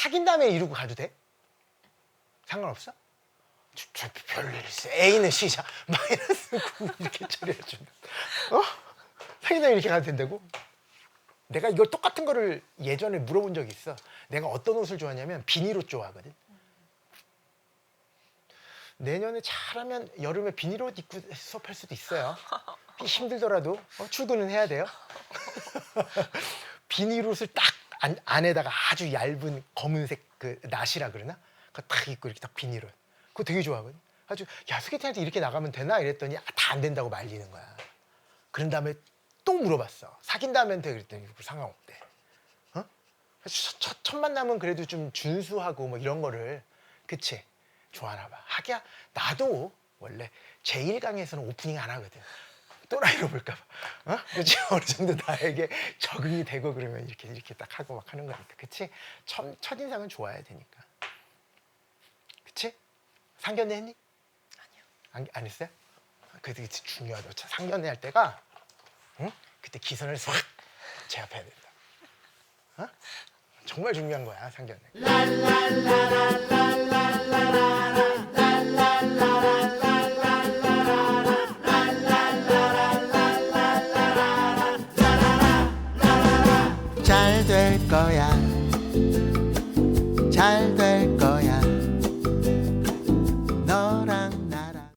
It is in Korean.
사귄 다음에 이루고 가도 돼? 상관없어? 저, 저 별일 있어. A는 시작 마이너스 9 이렇게 처리해준다. 어? 사귄 다음에 이렇게 가도 된다고? 내가 이걸 똑같은 거를 예전에 물어본 적이 있어. 내가 어떤 옷을 좋아하냐면 비닐옷 좋아하거든. 내년에 잘하면 여름에 비닐옷 입고 수업할 수도 있어요. 힘들더라도 어, 출근은 해야 돼요. 비닐옷을 딱 안, 안에다가 아주 얇은 검은색 그 나시라 그러나 그거 딱 입고 이렇게 딱 비닐옷. 그거 되게 좋아하거든. 아주 야 소개팅한테 이렇게 나가면 되나 이랬더니 다안 된다고 말리는 거야. 그런 다음에 또 물어봤어. 사귄다면 돼 그랬더니 상관없대. 어? 첫, 첫, 첫 만남은 그래도 좀 준수하고 뭐 이런 거를 그치 좋아하나 봐. 하기야 나도 원래 제1강에서는 오프닝 안 하거든. 또라이로 볼까 봐. 어? 그치 어느 정도 나에게 적응이 되고 그러면 이렇게 이렇게 딱 하고 막 하는 거니까. 그치 첫, 첫인상은 좋아야 되니까. 그치 상견례 했니? 아니요. 안, 안 했어요? 그게 진짜 중요하다. 자, 상견례 할 때가 응? 그때 기선을 싹 제압해야 된다. 어? 정말 중요한 거야 상견례. 잘 될 거야. 잘